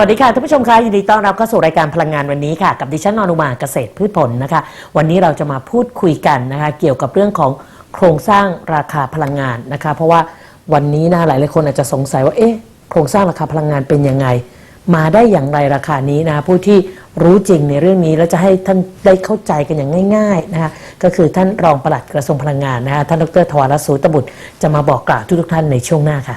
สวัสดีค่ะท่านผู้ชมคะยินดีต้อนรับเข้าสู่รายการพลังงานวันนี้ค่ะ กับดิฉันนอนุมาเกษตรพืชผลนะคะ วันนี้เราจะมาพูดคุยกันนะคะ เกี่ยวกับเรื่องของโครงสร้างราคาพลังงานนะคะ เพราะว่าวันนี้นะหลายหลายคนอาจจะสงสัยว่าเอ๊ะโครงสร้างราคาพลังงานเป็นยังไง มาได้อย่างไรราคานี้นะผู้ที่รู้จริงในเรื่องนี้แล้วจะให้ท่านได้เข้าใจกันอย่างง่ายๆนะคะก็คือท่านรองปลัดกระทรวงพลังงานนะคะท่านดรทวารสูตบุตรจะมาบอกกล่าวทุกท่านในช่วงหน้าค่ะ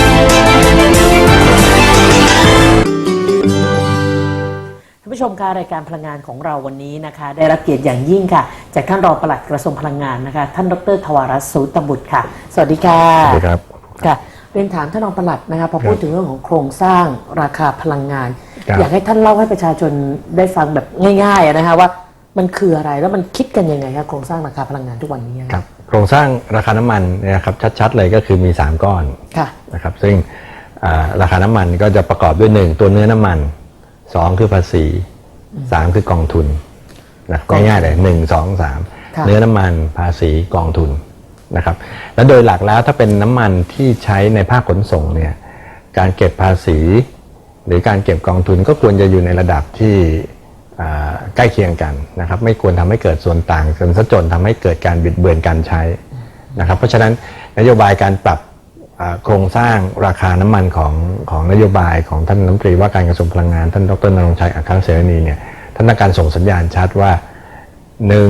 ผู้ชมคะรายการพลังงานของเราวันนี้นะคะ ได้รับเกียรติอย่างยิ่งค่ะ จากท่านรองปลัดกระทรวงพลังงานนะคะ ท่านดรทวารัสสูตบุตรค่ะ สวัสดีค่ะสวัสดีครับค่ะเรียนถามท่านรองปลัดนะคะพอพูดถึงเรื่องของโครงสร้างราคาพลังงาน ครับ อยากให้ท่านเล่าให้ประชาชนได้ฟังแบบง่ายๆอะนะคะว่ามันคืออะไรแล้วมันคิดกันยังไงคะโครงสร้างราคาพลังงานทุกวันนี้อะครับโครงสร้างราคาน้ำมันเนี่ยนะครับชัดๆเลยก็คือมี 3 ก้อนค่ะ นะครับซึ่งอ่าราคาน้ำมันก็จะประกอบด้วย 1 ตัวเนื้อน้ำมัน 2คือภาษี3คือกองทุนนะกองทุนง่ายๆเลย1 2ค่ะ3เนื้อน้ำมันภาษีกองทุนนะครับ และโดยหลักแล้วถ้าเป็นน้ำมันที่ใช้ในภาคขนส่งเนี่ยการเก็บภาษี หรือการเก็บกองทุนก็ควรจะอยู่ในระดับที่อ่าใกล้เคียงกันนะครับ ไม่ควรทำให้เกิดส่วนต่างจนซะจนทำให้เกิดการบิดเบือนการใช้นะครับ เพราะฉะนั้นนโยบายการปรับอ่า โครงสร้างราคาน้ำมันของของนโยบายของท่านรัฐมนตรีว่าการกระทรวงพลังงาน ท่านดรนรงค์ชัยอัครเสรณีเนี่ยท่านต้องการส่งสัญญาณชัดว่าหนึ่ง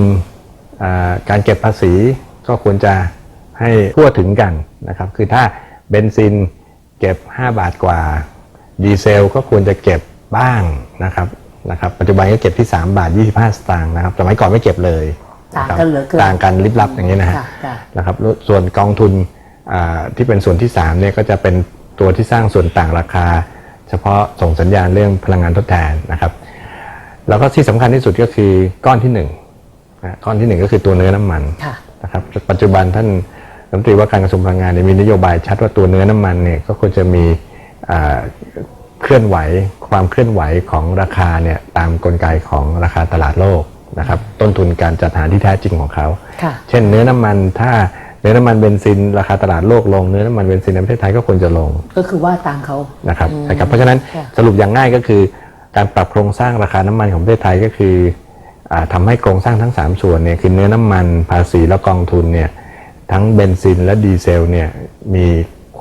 อ่าการเก็บภาษีก็ควรจะให้ทั่วถึงกันนะครับคือถ้าเบนซินเก็บ 5 บาทกว่าดีเซลก็ควรจะเก็บบ้างนะครับนะครับปัจจุบันก็เก็บที่ 3 บาท 25 สตางค์นะครับสมัยก่อนไม่เก็บเลยต่างะครับกันเหลือเกินต่างกันลิบลับอย่างนี้นะฮะค่ะค่ะนะครับแล้วส่วนกองทุนอ่า ที่เป็นส่วนที่3เนี่ยก็จะเป็นตัวที่สร้างส่วนต่างราคา เฉพาะส่งสัญญาณเรื่องพลังงานทดแทนนะครับ แล้วก็ที่สำคัญที่สุดก็คือก้อนที่1นะก้อนที่ 1 ก็คือตัวเนื้อน้ำมันค่ะนะครับปัจจุบันท่านรัฐมนตรีว่าการกระทรวงพลังงานเนี่ยมีนโยบายชัดว่าตัวเนื้อน้ำมันเนี่ยก็ควรจะมีอ่าเคลื่อนไหวความเคลื่อนไหวของราคาเนี่ยตามกลไกของราคาตลาดโลกนะครับต้นทุนการจัดหาที่แท้จริงของเขาค่ะเช่นเนื้อน้ำมันถ้า เนื้อน้ำมันเบนซินราคาตลาดโลกลงเนื้อน้ำมันเบนซินในประเทศไทยก็ควรจะลงก็คือว่าตามเขา นะครับอืมนะครับ เพราะฉะนั้นค่ะ สรุปอย่างง่ายก็คือ การปรับโครงสร้างราคาน้ำมันของประเทศไทยก็คืออาทำให้โครงสร้างทั้ง 3 ส่วนเนี่ยคือเนื้อน้ำมันภาษีและกองทุนเนี่ยทั้งเบนซินและดีเซลเนี่ยมี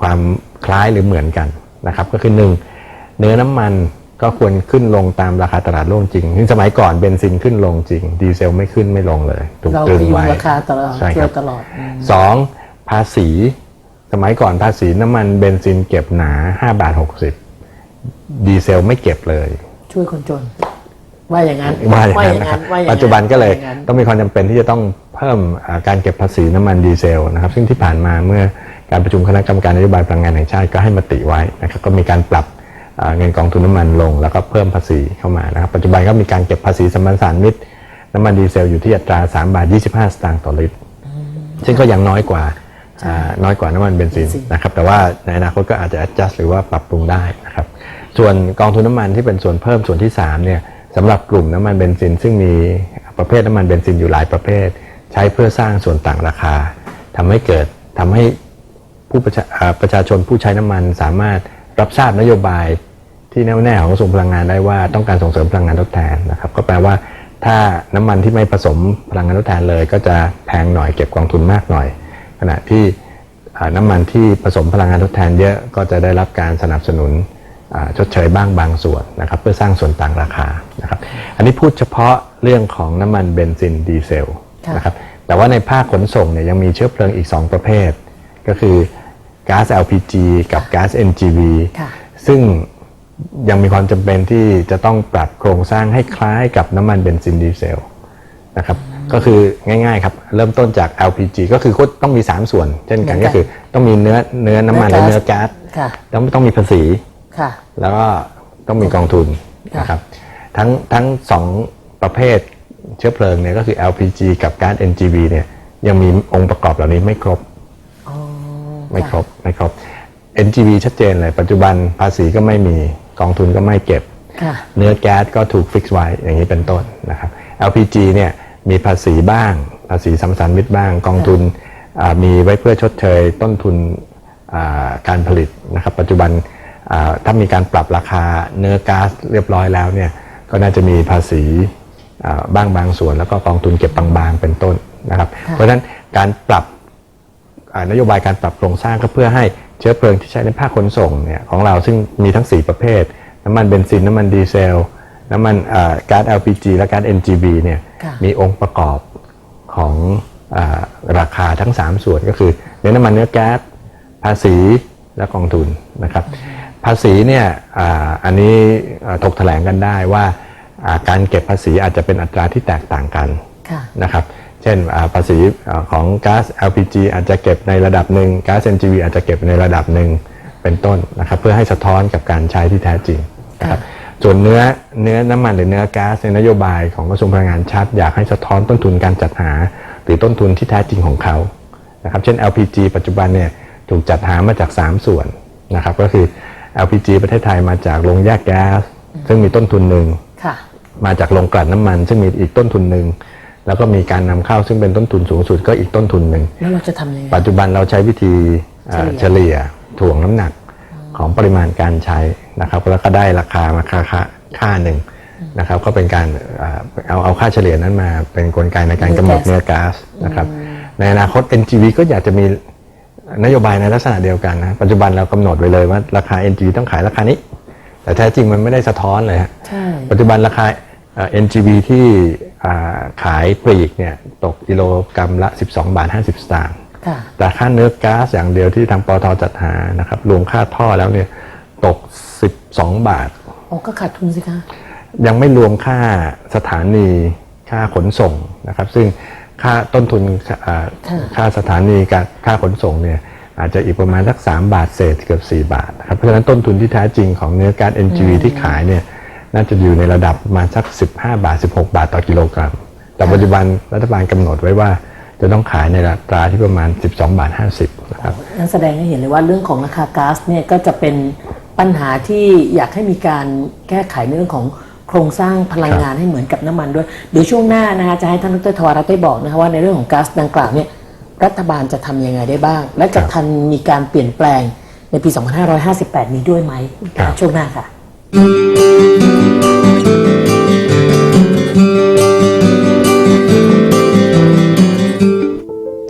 ความคล้ายหรือเหมือนกันนะครับก็คือหนึ่งเนื้อน้ำมัน ก็ควรขึ้นลงตามราคาตลาดโลกจริงซึ่งสมัยก่อนเบนซินขึ้นลงจริง ดีเซลไม่ขึ้นไม่ลงเลย ถูกเราตรึพงยุงไว้ราคาตลอดใช่เที่คยรัวบตลอดอืมสองภาษี สมัยก่อนภาษีน้ำมันเบนซินเก็บหนา5บาท60ดีเซลไม่เก็บเลย ช่วยคนจนว่าอย่างนั้นว่าอย่างนั้นนะครับว่าอย่างนั้นปัจจุบันก็เลยว่าางนั้นต้องมีความจำเป็นที่จะต้องเพิ่มอ่าการเก็บภาษีน้ำมันดีเซลนะครับ ซึ่งที่ผ่านมาเมื่อการประชุมคณะกรรมการนโยบายพลังงานแห่งชาติก็ให้มติไว้นะครับก็มีการปรับอ่า เงินกองทุนน้ำมันลง แล้วก็เพิ่มภาษีเข้ามานะครับปัจจุบันก็มีการเก็บภาษีสัมปทานสารมิตร น้ำมันดีเซลอยู่ที่อัตรา 3 บาท 25 สตางค์ต่อลิตร ซึ่งก็ยังน้อยกว่าอ่าน้อยกว่าน้ำมันเบนซินเบนซินนะครับแต่ว่าในอนาคตก็อาจจะ adjust หรือว่าปรับปรุงได้นะครับส่วนกองทุนน้ำมันที่เป็นส่วนเพิ่มส่วนที่3เนี่ยสำหรับกลุ่มน้ำมันเบนซิน ซึ่งมีประเภทน้ำมันเบนซินอยู่หลายประเภท ใช้เพื่อสร้างส่วนต่างราคาทำให้เกิดทำให้ผู้ประชาอ่าประชาชนผู้ใช้น้ำมันสามารถรับทราบนโยบาย ที่แน่วแน่ของกระทรวงพลังงานได้ว่าต้องการส่งเสริมพลังงานทดแทนนะครับก็แปลว่าถ้าน้ำมันที่ไม่ผสมพลังงานทดแทนเลย ก็จะแพงหน่อยเก็บกองทุนมากหน่อย ขณะที่อ่าน้ำมันที่ผสมพลังงานทดแทนเยอะก็จะได้รับการสนับสนุนอ่าชดเชยบ้างบางส่วนนะครับเพื่อสร้างส่วนต่างราคานะครับอันนี้พูดเฉพาะเรื่องของน้ำมันเบนซินดีเซลค่ะนะครับแต่ว่าในภาคขนส่งเนี่ยยังมีเชื้อเพลิงอีก 2 ประเภท ก็คือก๊าซ LPG กับก๊าซ NGV ค่ะซึ่ง ยังมีความจำเป็นที่จะต้องปรับโครงสร้างให้คล้ายกับน้ำมันเบนซินดีเซลนะครับก็คือง่ายๆครับเริ่มต้นจาก LPG ก็คือก็ต้องมี 3 ส่วน เช่นกันเหมือนกันก็คือต้องมีเนื้อเนื้อน้ำมันเนื้และอเนื้อก๊าก๊าซซค่ะแล้วต้องมีภาษีค่ะแล้วก็ต้องมีกองทุนค่ะนะครับทั้งทั้งสองประเภทเชื้อเพลิงเนี่ยก็คือ LPG กับก๊าซ NGV เนี่ยยังมีองค์ประกอบเหล่านี้ไม่ครบอ๋อไม่ครบไม่ครบ NGV ชัดเจนเลย ปัจจุบันภาษีก็ไม่มี กองทุนก็ไม่เก็บค่ะเนื้อแก๊สก็ถูกฟิกซ์ไว้อย่างนี้เป็นต้นนะครับ LPG เนี่ยมีภาษีบ้าง ภาษีสัมปทานมิตรบ้าง กองทุนอ่ามีไว้เพื่อชดเชยต้นทุนอ่าการผลิตนะครับ ปัจจุบันอ่าถ้ามีการปรับราคาเนื้อก๊าซเรียบร้อยแล้วเนี่ยก็น่าจะมีภาษีอ่าบ้างบางส่วน แล้วก็กองทุนเก็บบางๆเป็นต้นนะครับ เพราะฉะนั้นการปรับอ่านโยบายการปรับโครงสร้างก็เพื่อให้ เชื้อเพลิงที่ใช้ในภาคขนส่งเนี่ยของเราซึ่งมีทั้ง 4 ประเภท น้ำมันเบนซิน น้ำมันดีเซล น้ำมันอ่าก๊าซ LPG และก๊าซ NGV เนี่ยค่ะมีองค์ประกอบของอาราคาทั้ง 3 ส่วนก็คือเนื้อน้ำมันเนื้อแก๊สภาษีและกองทุนนะครับ ภาษีเนี่ยอาอันนี้อ่าถกแถลงกันได้ว่าอ่าการเก็บภาษีอาจจะเป็นอัตราที่แตกต่างกันค่ะนะครับ เช่นอ่าภาษีอ่าของก๊าซ LPG อาจจะเก็บในระดับหนึ่งก๊าซ NGV อาจจะเก็บในระดับหนึ่งเป็นต้นนะครับเพื่อให้สะท้อนกับการใช้ที่แท้จริงนะครับส่วนเนื้อเนื้อน้ำมันหรือเนื้อก๊าซในนโยบายของกระทรวงพลังงานชัด อยากให้สะท้อนต้นทุนการจัดหา หรือต้นทุนที่แท้จริงของเขานะครับเช่น LPG ปัจจุบันเนี่ยถูกจัดหามาจาก 3 ส่วนนะครับก็คือ LPG ประเทศไทยมาจากโรงแยกแก๊สซึ่งมีต้นทุนหนึ่งค่ะมาจากโรงกลั่นน้ำมัน ซึ่งมีอีกต้นทุนหนึ่ง แล้วก็มีการนำเข้าซึ่งเป็นต้นทุนสูงสุดก็อีกต้นทุนหนึ่งแล้วเราจะทำยังไงปัจจุบันเราใช้วิธีเอ่อเฉเฉลี่ยลี่ยถ่วงน้ำหนักของปริมาณการใช้นะครับแล้วก็ได้ราคามาค่าค่าค่าหนึ่งนะครับก็เป็นการเอ่อเอาเอาค่าเฉลี่ยนั้นมาเป็นกลไกในการกำหนดเนื้อก๊าซนะครับในอนาคต NGV ก็อยากจะมีนโยบายในลักษณะเดียวกันนะปัจจุบันเรากำหนดไว้เลยว่าราคา NGV ต้องขายราคานี้ แต่แท้จริงมันไม่ได้สะท้อนเลยฮะใช่ปัจจุบันราคาเอ่อ NGV ที่อ่าขายปลีกเนี่ยตกกิโลกรัมละ 12 บาท 50 สตางค์ค่ะแต่ค่าเนื้อก๊าซอย่างเดียวที่ทางปอทจัดหานะครับรวมค่าท่อแล้วเนี่ยตก 12 บาทโอ้ก็ขาดทุนสิคะยังไม่รวมค่าสถานีค่าขนส่งนะครับ ซึ่งค่าต้นทุนอ่าค่ะค่าสถานีกับค่าขนส่งเนี่ยอาจจะอีกประมาณสัก 3 บาทเศษเกือบ 4 บาทนะครับเพราะฉะนั้นต้นทุนที่แท้จริงของเนื้อก๊าซ NGV ที่ขายเนี่ย น่าจะอยู่ในระดับประมาณสัก 15 บาท 16 บาทต่อกิโลกรัม แต่ปัจจุบันรัฐบาลกำหนดไว้ว่าจะต้องขายในราคาที่ประมาณ 12 บาท 50นะครับนั่นแสดงให้เห็นเลยว่าเรื่องของราคาก๊าซเนี่ยก็จะเป็นปัญหาที่อยากให้มีการแก้ไขในเรื่องของโครงสร้างพลังงานให้เหมือนกับน้ำมันด้วย เดี๋ยวช่วงหน้านะคะจะให้ท่านดรทวารัตน์ได้บอกนะคะว่าในเรื่องของก๊าซดังกล่าวเนี่ยรัฐบาลจะทำยังไงได้บ้าง และจะครับทันมีการเปลี่ยนแปลงในปี 2558 นี้ด้วยไหมครับช่วงหน้าค่ะ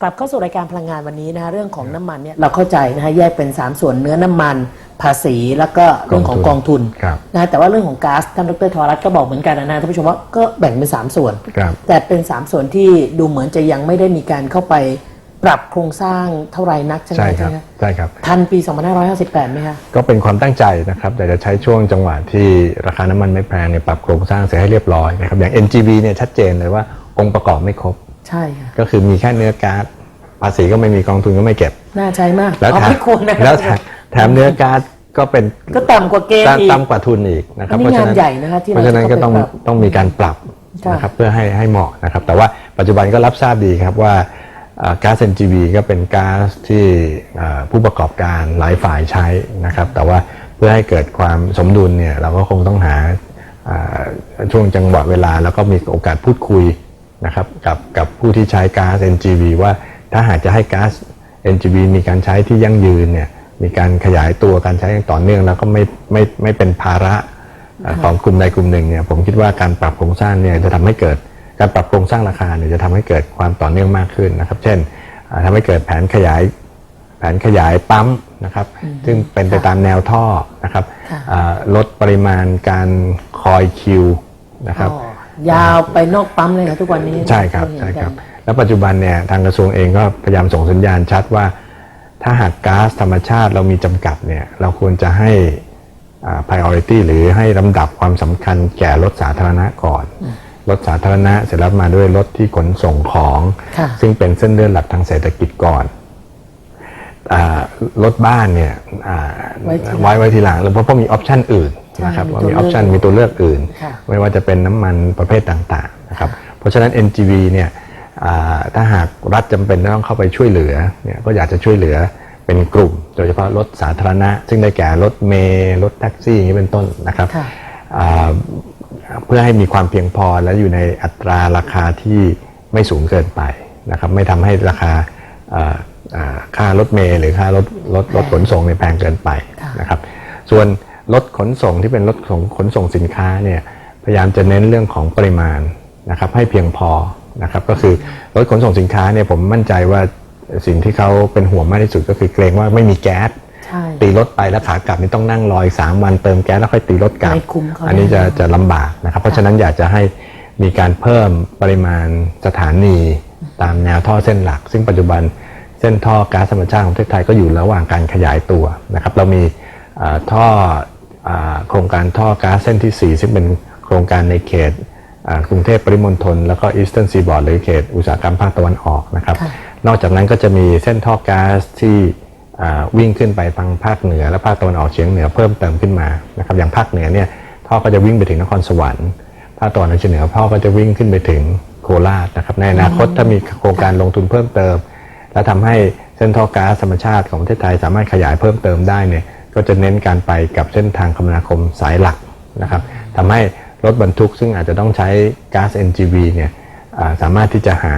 กลับเข้าสู่รายการพลังงานวันนี้นะคะเรื่องของน้ำมันเนี่ยเราเข้าใจนะคะแยกเป็น 3 ส่วนเนื้อน้ำมัน ภาษีแล้วก็เรื่องของกองทุนครับนะแต่ว่าเรื่องของก๊าซท่านดรทวรัตน์ก็บอกเหมือนกันนะท่านผู้ชมว่าก็แบ่งเป็น 3 ส่วนครับแต่เป็น 3 ส่วนที่ดูเหมือนจะยังไม่ได้มีการเข้าไปปรับโครงสร้างเท่าไหร่นักใช่ไหมใช่ครับใช่ไหมใช่ครับทันปี 2558ไหมคะก็เป็นความตั้งใจนะครับแต่จะใช้ช่วงจังหวะที่ราคาน้ำมันไม่แพงเนี่ยปรับโครงสร้างเสร็จให้เรียบร้อยนะครับอย่าง NGV เนี่ยชัดเจนเลยว่าองค์ประกอบไม่ครบ ใช่ค่ะก็คือมีแค่เนื้อก๊าซภาษีก็ไม่มีกองทุนก็ไม่เก็บ น่าใช้มากแล้วเอาแถมไม่ควรนะแล้วแถมแถมเนื้อก๊าซก็เป็นก็ต่ำกว่าเกณฑ์อีกต่ำกว่าทุนอีกนะครับอันนี้งานใหญ่นะคะที่เพราะฉะนั้นเราจะก็ต้องต้องไปปรับต้องมีการปรับค่ะนะครับเพื่อให้ให้เหมาะนะครับ แต่ว่าปัจจุบันก็รับทราบดีครับว่าอ่าก๊าซ NGV ก็เป็นก๊าซที่อ่าผู้ประกอบการหลายฝ่ายใช้นะครับ แต่ว่าเพื่อให้เกิดความสมดุลเนี่ยเราก็คงต้องหาอ่าช่วงจังหวะเวลา แล้วก็มีโอกาสพูดคุย นะครับกับกับผู้ที่ใช้ก๊าซ NGV ว่าถ้าหากจะให้ก๊าซ NGV มีการใช้ที่ยั่งยืนเนี่ยมีการขยายตัวการใช้อย่างต่อเนื่อง แล้วก็ไม่ไม่ไม่เป็นภาระของกลุ่มใดกลุ่มหนึ่งเนี่ยผมคิดว่าการปรับโครงสร้างเนี่ยจะทำให้เกิดการปรับโครงสร้างราคาเนี่ยจะทำให้เกิดความต่อเนื่องมากขึ้นนะครับ เช่นอ่าทำให้เกิดแผนขยายแผนขยายปั๊มนะครับซึ่งเป็นไปตามแนวท่อนะครับค่ะอ่าลดปริมาณการคอยคิวนะครับอ๋อ ยาวไปนอกปั๊มเลยค่ะทุกวันนี้ใช่ครับเห็นใช่ครับกันแล้วปัจจุบันเนี่ยทางกระทรวงเองก็พยายามส่งสัญญาณชัดว่า ถ้าหากก๊าซธรรมชาติเรามีจำกัดเนี่ยเราควรจะให้อ่า priority หรือให้ลำดับความสำคัญแก่รถสาธารณะก่อนรถสาธารณะเสร็จแล้วมาด้วยรถที่ขนส่งของค่ะซึ่งเป็นเส้นเลือดหลักทางเศรษฐกิจก่อนอารถบ้านเนี่ยอ่าไว้ทีหลังไว้ไว้ทีหลังแล้วเพราะเพราะมีออปชันอื่นใช่ นะครับมีว่าตัวมีออปชันเลือกมีตัวเลือกอื่นค่ะไม่ว่าจะเป็นน้ำมันประเภทต่างๆนะครับเพราะฉะนั้น NGV เนี่ยอ่าถ้าหากรัฐจำเป็นต้องเข้าไปช่วยเหลือเนี่ยก็อยากจะช่วยเหลือเป็นกลุ่ม โดยเฉพาะรถสาธารณะ ซึ่งได้แก่รถเมล์รถแท็กซี่อย่างนี้เป็นต้นนะครับค่ะอ่าเพื่อให้มีความเพียงพอและอยู่ในอัตราราคาที่ไม่สูงเกินไปนะครับไม่ทำให้ราคาอ่าอ่าค่ารถเมล์หรือค่ารถรถรถขนส่งเนี่ยแพงเกินไปค่ะนะครับ ส่วน รถขนส่งที่เป็นรถของขนส่งสินค้าเนี่ยพยายามจะเน้นเรื่องของปริมาณนะครับให้เพียงพอนะครับก็คือรถขนส่งสินค้าเนี่ยผมมั่นใจว่าสิ่งที่เขาเป็นห่วงมากที่สุดก็คือเกรงว่าไม่มีแก๊สใช่ตีรถไปแล้วขากลับนี่ต้องนั่งรออีกสามวันเติมแก๊สแล้วค่อยตีรถกลับไม่คุ้มเขาอันนี้จะแน่นอนจะลำบากนะครับ เพราะฉะนั้นอยากจะให้มีการเพิ่มปริมาณสถานีตามแนวท่อเส้นหลัก ซึ่งปัจจุบันเส้นท่อก๊าซธรรมชาติของประเทศไทยก็อยู่ระหว่างการขยายตัวนะครับเรามีเอ่อท่ออ่า โครงการท่อก๊าซเส้นที่ 4 ซึ่งเป็นโครงการในเขตอ่ากรุงเทพปริมณฑลแล้วก็อีสเทิร์นซีบอร์ดหรือเขตอุตสาหกรรมภาคตะวันออกนะครับค่ะนอกจากนั้นก็จะมีเส้นท่อก๊าซที่อ่าวิ่งขึ้นไปทางภาคเหนือ และภาคตะวันออกเฉียงเหนือเพิ่มเติมขึ้นมานะครับอย่างภาคเหนือเนี่ยท่อก็จะวิ่งไปถึงนครสวรรค์ภาคตะวันออกเฉียงเหนือท่อก็จะวิ่งขึ้นไปถึงโคราชนะครับในอนาคตถ้ามีโครงการลงทุนเพิ่มเติม และทำให้เส้นท่อก๊าซธรรมชาติของประเทศไทยสามารถขยายเพิ่มเติมได้เนี่ย ก็จะเน้นการไปกับเส้นทางคมนาคมสายหลักนะครับทำให้รถบรรทุกซึ่งอาจจะต้องใช้ก๊าซ NGV เนี่ยอ่าสามารถที่จะหา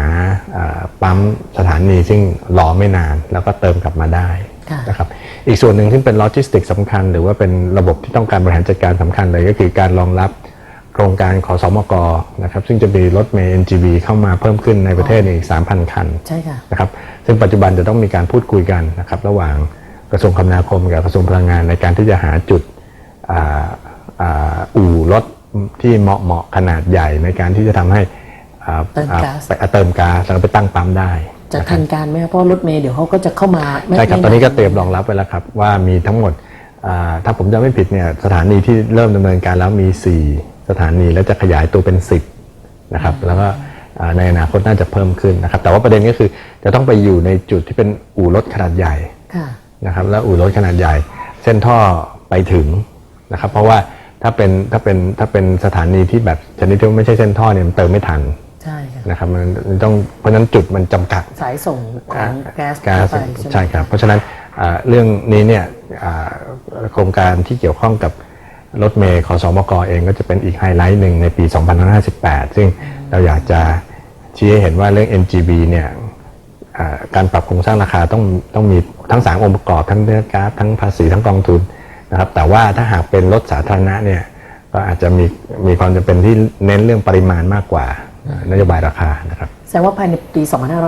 อ่าปั๊มสถานีซึ่งรอไม่นานแล้วก็เติมกลับมาได้ค่ะนะครับอีกส่วนหนึ่งที่เป็นโลจิสติกสำคัญ หรือว่าเป็นระบบที่ต้องการบริหารจัดการสำคัญเลยก็คือการรองรับโครงการขอสมกนะครับซึ่งจะมีรถเมล์ NGV เข้ามาเพิ่มขึ้นในประเทศอีก 3,000 คันใช่ค่ะนะครับซึ่งปัจจุบันจะต้องมีการพูดคุยกันนะครับระหว่าง กระทรวงคมนาคมกับกระทรวงพลังงานในการที่จะหาจุดอ่าอ่าอู่รถที่เหมาะเหมาะขนาดใหญ่ในการที่จะทำให้อ่าเติมก๊าซไปอ่าเติมก๊าซแล้วก็ไปตั้งปั๊มได้จะนะครับทันการไหมครับเพราะรถเมล์เดี๋ยวเขาก็จะเข้ามาไม่ใช่ครับไม่ตอนนี้ก็าเตรียมรองรับไว้แล้วครับ ว่ามีทั้งหมดอ่าถ้าผมจำไม่ผิดเนี่ยสถานีที่เริ่มดำเนินการแล้วมี 4 สถานีแล้วจะขยายตัวเป็น 10นะครับแล้วก็อ่าในอนาคตน่าจะเพิ่มขึ้นนะครับ แต่ว่าประเด็นก็คือจะต้องไปอยู่ในจุดที่เป็นอู่รถขนาดใหญ่ค่ะ นะครับ แล้วอู่รถขนาดใหญ่ เส้นท่อไปถึงนะครับ เพราะว่าถ้าเป็นถ้าเป็นถ้าเป็นสถานีที่แบบชนิดที่ไม่ใช่เส้นท่อเนี่ยมันเติมไม่ทันใช่ค่ะนะครับมันต้องเพราะฉะนั้นจุดมันจำกัด สายส่งของแก๊สก๊าซเข้าไปใช่ไหม ใช่ครับ เพราะฉะนั้นอ่าเรื่องนี้เนี่ยอ่าโครงการที่เกี่ยวข้องกับรถเมย์ขอสมกเองก็จะเป็นอีกไฮไลท์หนึ่งในปี 2558 ซึ่งเราอยากจะชี้ให้เห็นว่าเรื่อง NGV เนี่ยอ่า การปรับโครงสร้างราคาต้องต้องมีทั้ง 3 องค์ประกอบทั้งเนื้อก๊าซทั้งภาษีทั้งกองทุนนะครับ แต่ว่าถ้าหากเป็นรถสาธารณะเนี่ยก็อาจจะมีมีความจำเป็นที่เน้นเรื่องปริมาณมากกว่านโยบายราคานะครับแสดงว่าภายในปี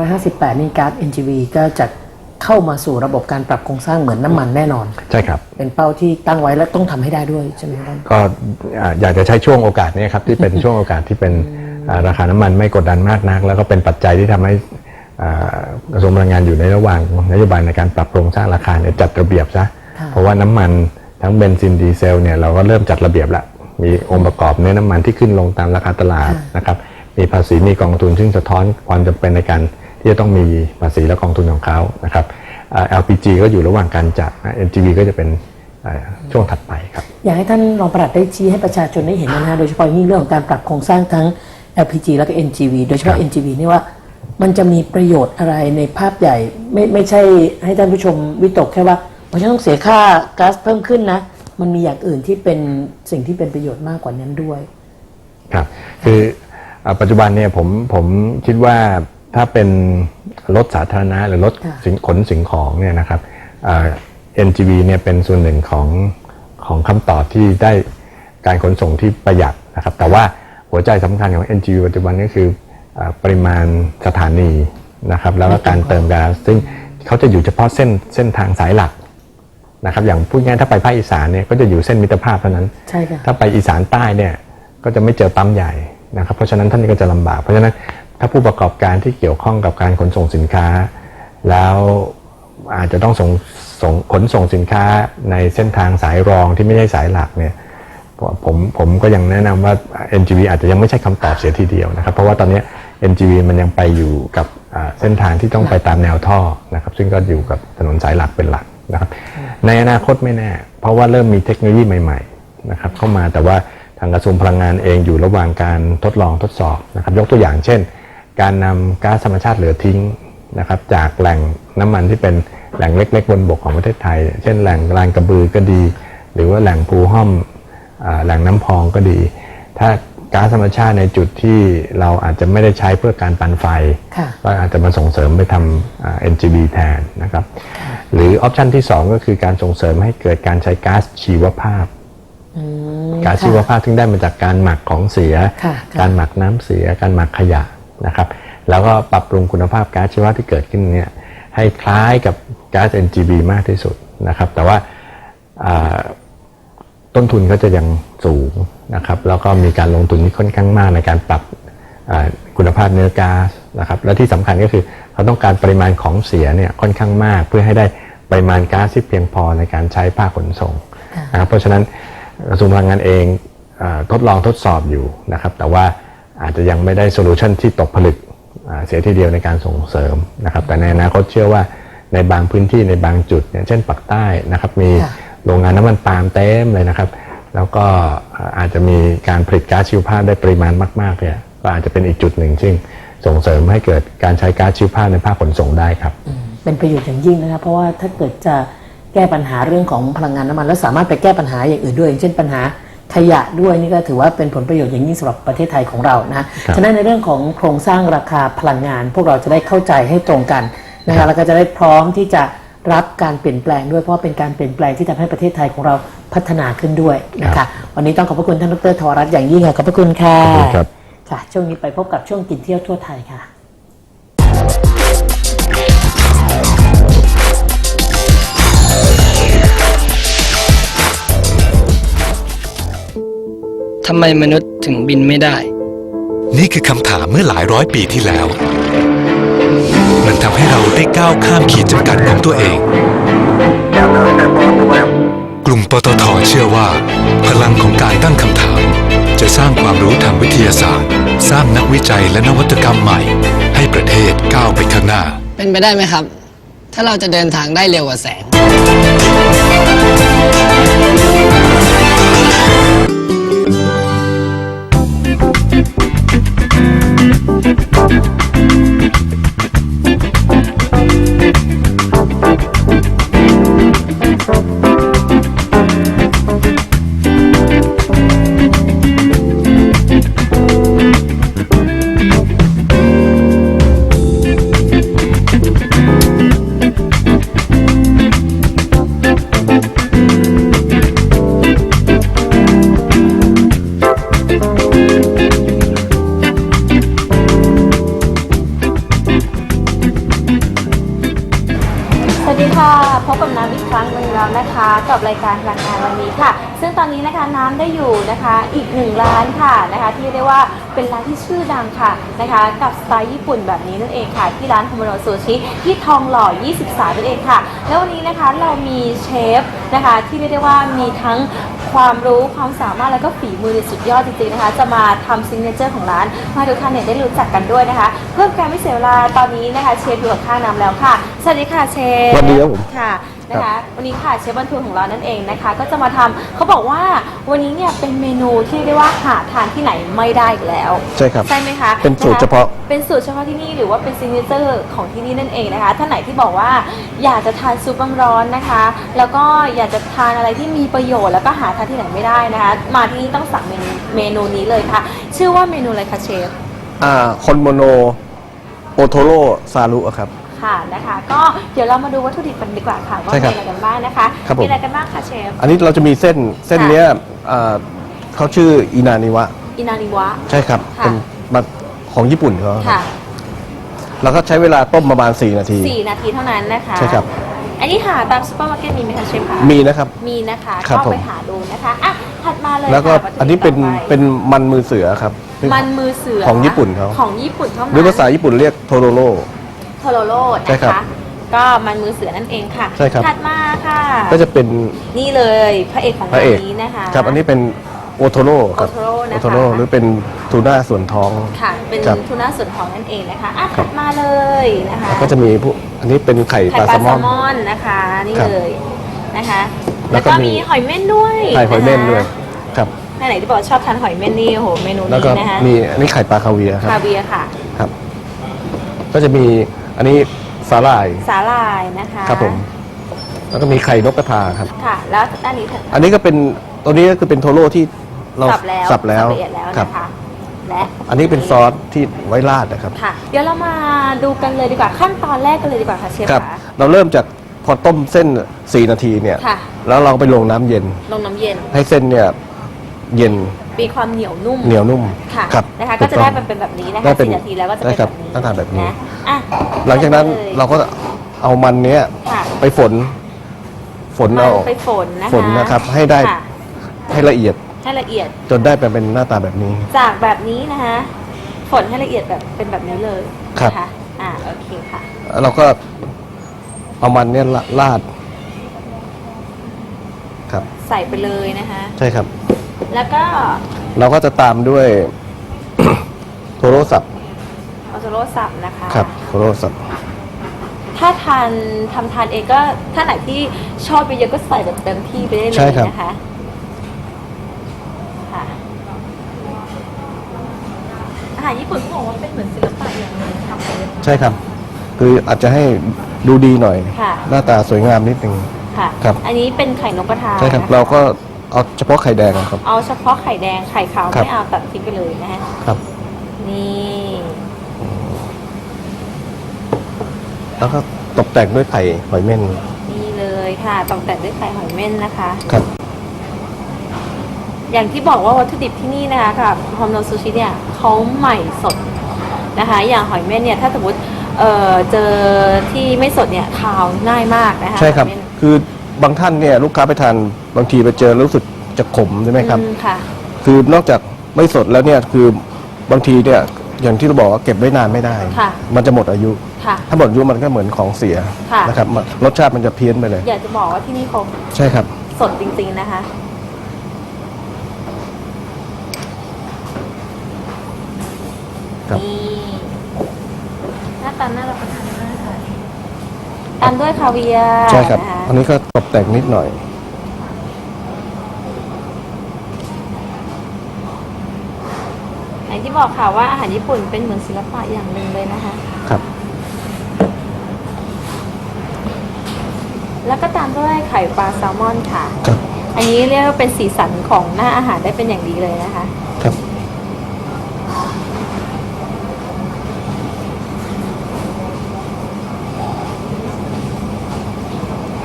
2558 นี่ก๊าซ NGV ก็จะเข้ามาสู่ระบบการปรับโครงสร้างเหมือนน้ำมันแน่นอน ใช่ครับ เป็นเป้าที่ตั้งไว้และต้องทำให้ได้ด้วยใช่ไหมครับก็อ่าอยากจะใช้ช่วงโอกาสนี้ครับที่เป็นช่วงโอกาสที่เป็นอ่าราคาน้ำมันไม่กดดันมากนัก แล้วก็เป็นปัจจัยที่ทำให้อ่า กระทรวงพลังงานอยู่ในระหว่างนโยบายในการปรับโครงสร้างราคาเนี่ยจัดระเบียบซะค่ะเพราะว่าน้ำมันทั้งเบนซินดีเซลเนี่ยเราก็เริ่มจัดระเบียบละมีองค์ประกอบเนื้อน้ำมันที่ขึ้นลงตามราคาตลาดนะครับมีภาษีมีกองทุนซึ่งสะท้อนความจำเป็นในการที่จะต้องมีภาษีและกองทุนของเขานะครับอ่า LPG ก็อยู่ระหว่างการจัดนะ NGV ก็จะเป็นอ่าช่วงถัดไปครับ อยากให้ท่านรองปลัดได้ชี้ให้ประชาชนได้เห็นนะฮะโดยเฉพาะยิ่งเรื่องของการปรับโครงสร้างทั้ง LPG แล้วก็ NGV โดยเฉพาะครับ NGV นี่ว่า มันจะมีประโยชน์อะไรในภาพใหญ่ ไม่ไม่ใช่ให้ท่านผู้ชมวิตกแค่ว่ามันจะต้องเสียค่าก๊าซเพิ่มขึ้นนะ มันมีอย่างอื่นที่เป็นสิ่งที่เป็นประโยชน์มากกว่านั้นด้วย ครับ คืออ่าปัจจุบันเนี่ยผมผมคิดว่าถ้าเป็นรถสาธารณะหรือรถค่ะสินขนสิ่งของเนี่ยนะครับอ่า NGV เนี่ยเป็นส่วนหนึ่งของของคำตอบที่ได้การขนส่งที่ประหยัดนะครับ แต่ว่าหัวใจสำคัญของ NGV ปัจจุบันก็คืออา ปริมาณสถานีนะครับแล้วก็การเติมก๊าซซึ่งเขาจะอยู่เฉพาะเส้นเส้นทางสายหลักนะครับอย่างพูดง่ายๆถ้าไปภาคอีสานเนี่ยก็จะอยู่เส้นมิตรภาพเท่านั้น ใช่ค่ะถ้าไปอีสานใต้เนี่ยก็จะไม่เจอปั๊มใหญ่นะครับเพราะฉะนั้นท่านก็จะลำบากเพราะฉะนั้นถ้าผู้ประกอบการที่เกี่ยวข้องกับการขนส่งสินค้า แล้วอาจจะต้องส่งส่งขนส่งสินค้าในเส้นทางสายรองที่ไม่ใช่สายหลักเนี่ยผมผมก็ยังแนะนำว่า NGV อาจจะยังไม่ใช่คำตอบเสียทีเดียวนะครับ เพราะว่าตอนนี้ NGV มันยังไปอยู่กับอ่าเส้นทางที่ต้องไปตามแนวท่อนะครับซึ่งก็อยู่กับถนนสายหลักเป็นหลักนะครับในอนาคตไม่แน่ เพราะว่าเริ่มมีเทคโนโลยีใหม่ๆนะครับเข้ามาแต่ว่าทางกระทรวงพลังงานเองอยู่ระหว่างการทดลองทดสอบนะครับยกตัวอย่างเช่น การนำก๊าซธรรมชาติเหลือทิ้งนะครับจากแหล่งน้ำมันที่เป็นแหล่งเล็กๆบนบกของประเทศไทย เช่นแหล่งลานกระบือก็ดี หรือว่าแหล่งภูห้อมอ่าแหล่งน้ำพองก็ดี ถ้า ก๊าซธรรมชาติในจุดที่เราอาจจะไม่ได้ใช้เพื่อการปั่นไฟค่ะก็อาจจะมาส่งเสริมไปทำอ่า NGV แทนนะครับ หรือออปชันที่ 2 ก็คือการส่งเสริมให้เกิดการใช้ก๊าซชีวภาพอืมก๊าซชีวภาพที่ได้มาจากการหมักของเสียค่ะค่ะการหมักน้ำเสีย การหมักขยะนะครับ แล้วก็ปรับปรุงคุณภาพก๊าซชีวภาพที่เกิดขึ้นเนี่ยให้คล้ายกับก๊าซ NGV มากที่สุดนะครับ แต่ว่าอ่าต้นทุนก็จะยังสูง นะครับแล้วก็มีการลงทุนที่ค่อนข้างมากในการปรับอ่าคุณภาพเนื้อก๊าซนะครับและที่สำคัญก็คือเขาต้องการปริมาณของเสียเนี่ยค่อนข้างมากเพื่อให้ได้ปริมาณก๊าซที่เพียงพอในการใช้ภาคขนส่งนะครับเพราะฉะนั้นกระทรวงพลังงานเองอาทดลองทดสอบอยู่นะครับแต่ว่าอาจจะยังไม่ได้โซลูชันที่ตกผลึกอ่าเสียทีเดียวในการส่งเสริมนะครับแต่ในอนาคตเชื่อว่าในบางพื้นที่ในบางจุดเนี่ยเช่นปักใต้นะครับมีค่ะโรงงานน้ำมันปาล์มเต็มเลยนะครับ แล้วก็อาจจะมีการผลิตก๊าซชีวภาพได้ปริมาณมากๆเนี่ยก็อาจจะเป็นอีกจุดหนึ่งซึ่งส่งเสริมให้เกิดการใช้ก๊าซชีวภาพในภาคขนส่งได้ครับ เป็นประโยชน์อย่างยิ่งนะคะเพราะว่าถ้าเกิดจะแก้ปัญหาเรื่องของพลังงานน้ำมัน แล้วสามารถไปแก้ปัญหาอย่างอื่นด้วยอย่างเช่นปัญหาขยะด้วยนี่ก็ถือว่าเป็นผลประโยชน์อย่างยิ่งสำหรับประเทศไทยของเรานะครัฉะบนั้นในเรื่องของโครงสร้างราคาพลังงาน พวกเราจะได้เข้าใจให้ตรงกันนะครัคะบแล้วก็จะได้พร้อมที่จะรับการเปลี่ยนแปลงด้วยเพราะเป็นการเปลี่ยนแปลงที่ทำให้ประเทศไทยของเรา พัฒนาขึ้นด้วยนะคะวันนี้ต้องขอบพระคุณท่านดรธวรัตน์อย่างยิ่งค่ะขอบพระคุณค่ะขอบคุณครับค่ะช่วงนี้ไปพบกับช่วงกินเที่ยวทั่วไทยค่ะทำไมมนุษย์ถึงบินไม่ได้ นี่คือคำถามเมื่อหลายร้อยปีที่แล้ว มันทำให้เราได้ก้าวข้ามขีดจำกัดของตัวเองก ลุ่มปตทเชื่อว่า พลังของการตั้งคำถาม จะสร้างความรู้ทางวิทยาศาสตร์ สร้างนักวิจัยและนวัตกรรมใหม่ ให้ประเทศก้าวไปข้างหน้า เป็นไปได้ไหมครับ ถ้าเราจะเดินทางได้เร็วกว่าแสงส หนึ่งร้านค่ะนะคะที่เรียกว่าเป็นร้านที่ชื่อดังค่ะนะคะกับสไตล์ญี่ปุ่นแบบนี้นั่นเองค่ะ ที่ร้านโฮโมโนซูชิที่ทองหล่อ 23นั่นเองค่ะ แล้ววันนี้นะคะเรามีเชฟนะคะที่เรียกได้ว่ามีทั้งความรู้ความสามารถแล้วก็ฝีมือในสุดยอดจริงๆนะคะ จะมาทำซิงเกิลเจอร์ของร้าน มาทุกท่านเนี่ยได้รู้จักกันด้วยนะคะ เพื่อการไม่เสียเวลาตอนนี้นะคะเชฟอยู่กับข้างน้ำแล้วค่ะ สวัสดีค่ะเชฟสวัสดีครับผมค่ะ นะคะ วันนี้ค่ะเชฟบรรทุนของเรานั่นเองนะคะ ก็จะมาทำเขาบอกว่าวันนี้เนี่ยเป็นเมนูที่เรียกได้ว่าหาทานที่ไหนไม่ได้อีกแล้วใช่ครับใช่ไหมคะเป็นสูตรเฉพาะ นคเป็นสูตรเฉพาะที่นี่หรือว่าเป็นซิงเกิลเจอร์ของที่นี่นั่นเองนะคะท่านไหนที่บอกว่าอยากจะทานซุปร้อนๆนะคะ แล้วก็อยากจะทานอะไรที่มีประโยชน์แล้วก็หาทานที่ไหนไม่ได้นะคะ มาที่นี่ต้องสั่งเมนูเมนูนี้เลยค่ะ ชื่อว่าเมนูอะไรคะเชฟ อ่าคอนโมโนโอโทโร่ซารุอะครับ ค่ะนะคะ ก็เดี๋ยวเรามาดูวัตถุดิบกันดีกว่าค่ะว่าใช่ครัมีบอะไรกันบ้างนะคะครับผม มีอะไรกันบ้างคะเชฟ อันนี้เราจะมีเส้นเส้นค่ะ เนี้ยอ่าเขาชื่ออินานิวะ อินาริวะ ใช่ครับ ค่ะ เป็นมาของญี่ปุ่นเขาค่ะแล้วก็ใช้เวลาต้มประมาณ 4 นาที สี่นาทีเท่านั้นนะคะใช่ครับ อันนี้หาตามซูเปอร์มาร์เก็ตมีไหมคะเชฟคะมีนะครับ มีนะคะครับก็ไปผมหาดูนะคะอะถัดมาเลยแล้วก็ค่ะอันนี้เป็นวัตถุดิบต่อไเป็นมันมือเสือครับ มันมือเสือของญี่ปุ่นเขา ของญี่ปุ่นเข้ามาหรือภาษาญี่ปุ่นเรียกโทโรโร โทโรโรใช่นะครัคะ บก็มันมือเสือนั่นเองค่ะ ใช่ครับ ถัดมาค่ะก็จะเป็นนี่เลยพระเอกของพระงานเอกนี้นะคะ ครับ อันนี้เป็นโอโทโร่ครับ โอโทโร่นะคะ โอโทโร่หรือเป็นทูน่าส่วนท้อง ค่ะ เป็นครับทูน่าส่วนของนั่นเองนะคะอะครัถับ ดมาเลยนะคะก็จะมีพวกอันนี้เป็นไข่ไข่ปลาปลาแซลแซมอลนมอนนะคะนี่ครับเลยนะคะ แล้แล้ววก็ก็มี มีหอยเม่นด้วยไข่หอยเม่นะคะด้วยครับท่านไหนที่บอกว่าชอบทานหอยเม่นนี่โอ้โหเมนูแล้วก็นี้นะคะมีอันนี้ไข่ปลาคาเวียร์ครับคาเวียร์ค่ะ ครับ ก็จะมี อันนี้สาหร่ายสาลายนะคะครับผมแล้วก็มีไข่นกกระทาครับ ค่ะ แล้วด้านนี้ถัดอันนี้ก็เป็นตัวนี้ก็คือเป็นโทโร่ที่เราสับแล้วสับแล้วละเอียดแล้วครับนะคะและอันนี้เป็นซอสที่ไว้ราดนะครับ ค่ะ เดี๋ยวเรามาดูกันเลยดีกว่าขั้นตอนแรกกันเลยดีกว่าค่ะเชฟครับคะเราเริ่มจากพอต้มเส้น 4 นาทีเนี่ย ค่ะ แล้วเราไปลงน้ำเย็น ลงน้ำเย็นให้เส้นเนี่ยเย็น มีความเหนียวนุ่มเหนียวนุ่มค่ะครับนะคะถูก็กจะต้องได้มันเป็นแบบนี้นะคะได้เป็นสี่นาทีแล้วก็จะเป็นได้ครับแบบนี้หน้าตาแบบนี้นะอะหลังจากนั้นลยเราก็เอามันเนี้ยค่ะไปฝน ฝนมัเอานไปฝนนะคะฝนนะครับ ให้ได้ค่ะให้ละเอียดให้ละเอียดจนได้เป็นเป็นหน้าตาแบบนี้ จากแบบนี้นะคะฝนให้ละเอียดแบบเป็นแบบนี้เลยครับ นะคะอ่าโอเคค่ะแล้วเราก็เอามันเนี่ยละราด ครับ ใส่ไปเลยนะคะ ใช่ครับ แล้วก็เราก็จะตามด้วย โทโรศัพท์ออโตโรสับนะคะ ครับโทโรศัพท์ถ้าทานทำทานเองก็ถ้าไหนที่ชอบเยอะๆก็ใส่แบบเต็มที่ไปได้เลใช่ยครับนะคะค่ะอาหารญี่ปุ่นเขาบอกว่าเป็นเหมือนศิลปะอย่างหนึงทำเอง ใช่ครับ คืออาจจะให้ดูดีหน่อย ค่ะ หน้าตาสวยงามนิดนึง ค่ะ ครับ อันนี้เป็นไข่นกกระทาใช่ครับ นะคะเราก็ เอาเฉพาะไข่แดงอะครับ เอาเฉพาะไข่แดงไข่ขาวครับ ไม่เอาตัดทิ้งไปเลยนะฮะครับ นี่แล้วก็ตกแต่งด้วยไข่หอยเม่นนี่เลยค่ะตกแต่งด้วยไข่หอยเม่นนะคะ ครับ อย่างที่บอกว่าวัตถุดิบที่นี่นะคะกับฮอมโนซูชิเนี่ยเขาใหม่สดนะคะ อย่างหอยเม่นเนี่ยถ้าสมมติเอ่อเจอที่ไม่สดเนี่ยคาวง่ายมากนะคะใช่ครับ หอยเม่น คือ บางท่านเนี่ยลูกค้าไปทานบางทีไปเจอรู้สึกจะขมใช่ไหมครับ อืมค่ะ คือนอกจากไม่สดแล้วเนี่ยคือบางทีเนี่ยอย่างที่เราบอกว่าเก็บไว้นานไม่ได้ ค่ะ มันจะหมดอายุ ค่ะ ถ้าหมดอายุมันก็เหมือนของเสียค่ะ นะครับมันรสชาติมันจะเพี้ยนไปเลย อยากจะบอกว่าที่นี่เขาใช่ครับ สดจริง ๆ นะคะ ครับ นี่หน้าตาน่ารับประทานมากค่ะ ตามด้วยคาเวียร์ใช่ครับ นะคะอันนี้ก็ตกแต่งนิดหน่อย อย่างที่บอกค่ะว่าอาหารญี่ปุ่นเป็นเหมือนศิลปะอย่างหนึ่งเลยนะคะ ครับ แล้วก็ตามด้วยไข่ปลาแซลมอนค่ะ ครับ อันนี้เรียกว่าเป็นสีสันของหน้าอาหารได้เป็นอย่างดีเลยนะคะ ครับ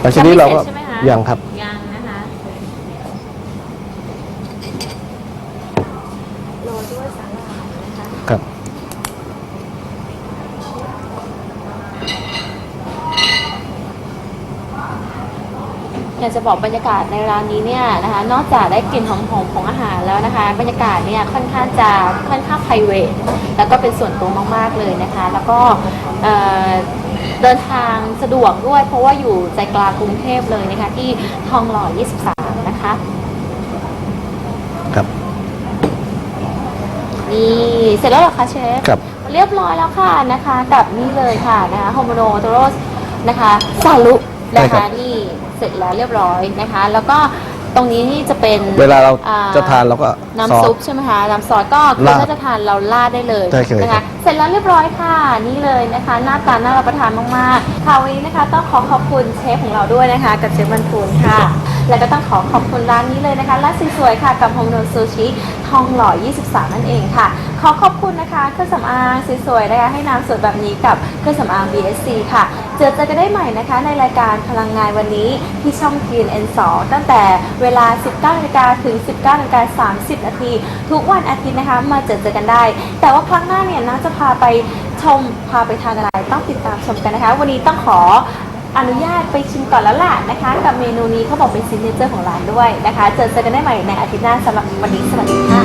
หลังจากนี้เราก็ยังไม่เสร็จใช่ไหมคะยังครับ ยังนะคะโรยด้วยสาหร่ายนะคะครับ อยากจะบอกบรรยากาศในร้านนี้เนี่ยนะคะ นอกจากได้กลิ่นหอมๆของอาหารแล้วนะคะ บรรยากาศเนี่ยค่อนข้างจะค่อนข้างไพรเวทแล้วก็เป็นส่วนตัวมากๆเลยนะคะ แล้วก็เอ่อ เดินทางสะดวกด้วย เพราะว่าอยู่ใจกลางกรุงเทพเลยนะคะที่ทองหล่อ 23 นะคะ ครับ นี่เสร็จแล้วเหรอคะเชฟ ครับ เรียบร้อยแล้วค่ะนะคะกับนี่เลยค่ะนะคะโฮโมโนโตโรสนะคะซาลุนะใช่ครัคะบ นี่เสร็จแล้วเรียบร้อยนะคะ แล้วก็ ตรงนี้นี่จะเป็นเวลาเราอ่จะทานเราก็ซอน้ำซุปสใช่ไหมคะน้ำซอสก็คือราดถ้าจะทานเราราดได้เลยได้เลยนะครัคะบ เสร็จแล้วเรียบร้อยค่ะนี่เลยนะคะ หน้าตาน่ารับประทานมากๆค่ะวันนี้นะคะ ต้องขอขอบคุณเชฟของเราด้วยนะคะ กับเชฟบรรทูลค่ะ แล้วก็ต้องขอขอบคุณร้านนี้เลยนะคะร้านสวยๆค่ะกับโฮมโนซูชิท องหล่อ 23 นั่นเองค่ะ ขอขอบคุณนะคะเครื่องสำอางสวยๆนะคะให้น้ำสวยแบบนี้กับเครื่องสำอาง BSC ค่ะ เจอเจอกันได้ใหม่นะคะ ในรายการพลังงานวันนี้ที่ช่อง TNN2 ตั้งแต่เวลา 19นาฬิกาถึง 19นาฬิกา30 นาที ทุกวันอาทิตย์นะคะ มาเจอเจอกันได้ แต่ว่าครั้งหน้าเนี่ยน้าจะพาไปชมพาไปทานอะไรต้องติดตามชมกันนะคะ วันนี้ต้องขอ อนุญาตไปชิมก่อนแล้วล่ะนะคะ กับเมนูนี้เขาบอกเป็นซิเนเจอร์ของร้านด้วยนะคะ เจอเจอกันได้ใหม่ในอาทิตย์หน้าสำหรับวันนี้สวัสดีค่ะ